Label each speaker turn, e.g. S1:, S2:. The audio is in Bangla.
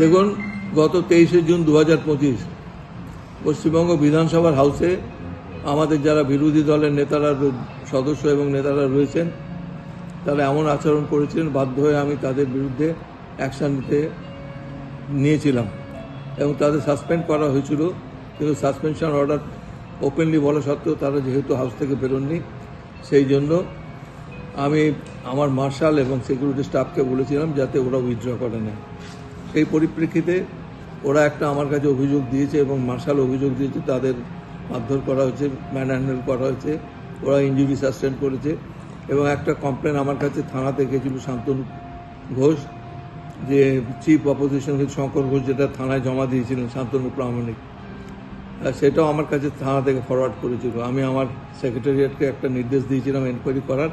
S1: দেখুন, গত তেইশে জুন দু হাজার পঁচিশ, পশ্চিমবঙ্গ বিধানসভার হাউসে আমাদের যারা বিরোধী দলের নেতারা সদস্য এবং নেতারা রয়েছেন, তারা এমন আচরণ করেছিলেন, বাধ্য হয়ে আমি তাদের বিরুদ্ধে অ্যাকশান নিতে নিয়েছিলাম এবং তাদের সাসপেন্ড করা হয়েছিল, কিন্তু সাসপেনশন অর্ডার ওপেনলি বলা সত্ত্বেও তারা যেহেতু হাউস থেকে বেরোননি, সেই জন্য আমি আমার মার্শাল এবং সিকিউরিটি স্টাফকে বলেছিলাম যাতে ওরা উইথড্র করে নেয়। সেই পরিপ্রেক্ষিতে ওরা একটা আমার কাছে অভিযোগ দিয়েছে এবং মার্শাল অভিযোগ দিয়েছে, তাদের মারধর করা হয়েছে ম্যান হ্যান্ডেল করা হয়েছে, ওরা ইঞ্জুরি সাস্টেন করেছে এবং একটা কমপ্লেন আমার কাছে থানাতে গেছিল শান্তনু ঘোষ, যে চিফ অপোজিশন শঙ্কর ঘোষ যেটা থানায় জমা দিয়েছিলেন, শান্তনু প্রামাণিক। সেটাও আমার কাছে থানা থেকে ফরওয়ার্ড করেছিল। আমি আমার সেক্রেটারিয়েটকে একটা নির্দেশ দিয়েছিলাম এনকোয়ারি করার